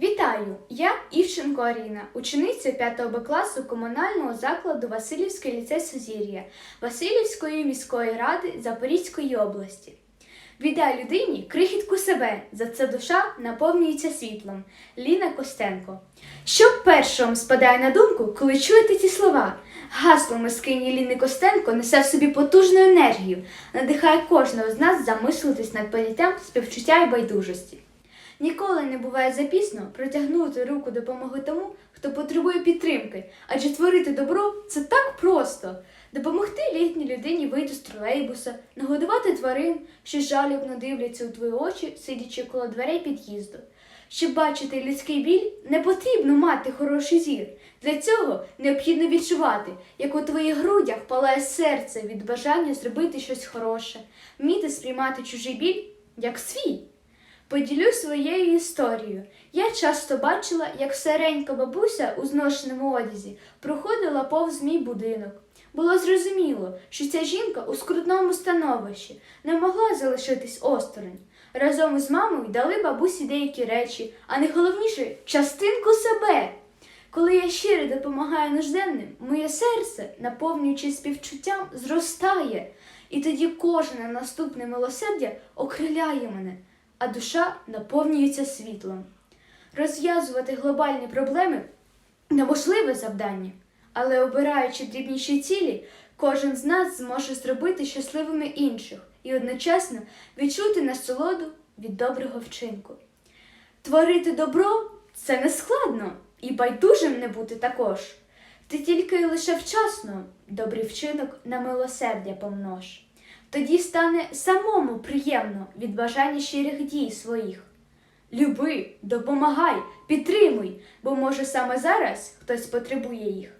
Вітаю! Я Івченко Аріна, учениця 5 Б класу комунального закладу Васильівський ліцей Сузір'я Васильівської міської ради Запорізької області. Віддай людині крихітку себе, за це душа наповнюється світлом. Ліна Костенко. Що першим спадає на думку, коли чуєте ці слова? Гасло мискині Ліни Костенко несе в собі потужну енергію, надихає кожного з нас замислитись над поняттям співчуття і байдужості. Ніколи не буває запізно протягнути руку допомоги тому, хто потребує підтримки, адже творити добро це так просто. Допомогти літній людині вийти з тролейбуса, нагодувати тварин, що жалібно дивляться у твої очі, сидячи коло дверей під'їзду. Щоб бачити людський біль, не потрібно мати хороший зір. Для цього необхідно відчувати, як у твоїх грудях палає серце від бажання зробити щось хороше, вміти сприймати чужий біль як свій. Поділюсь своєю історією. Я часто бачила, як старенька бабуся у зношеному одязі проходила повз мій будинок. Було зрозуміло, що ця жінка у скрутному становищі не могла залишитись осторонь. Разом із мамою дали бабусі деякі речі, а найголовніше частинку себе. Коли я щиро допомагаю нужденним, моє серце, наповнюючись співчуттям, зростає, і тоді кожне наступне милосердя окриляє мене а душа наповнюється світлом. Розв'язувати глобальні проблеми неможливе завдання, але обираючи дрібніші цілі, кожен з нас зможе зробити щасливими інших і одночасно відчути насолоду від доброго вчинку. Творити добро це не складно, і байдужим не бути також. Ти тільки лише вчасно добрий вчинок на милосердя помнож. Тоді стане самому приємно від бажання щирих дій своїх. Люби, допомагай, підтримуй, бо може саме зараз хтось потребує їх.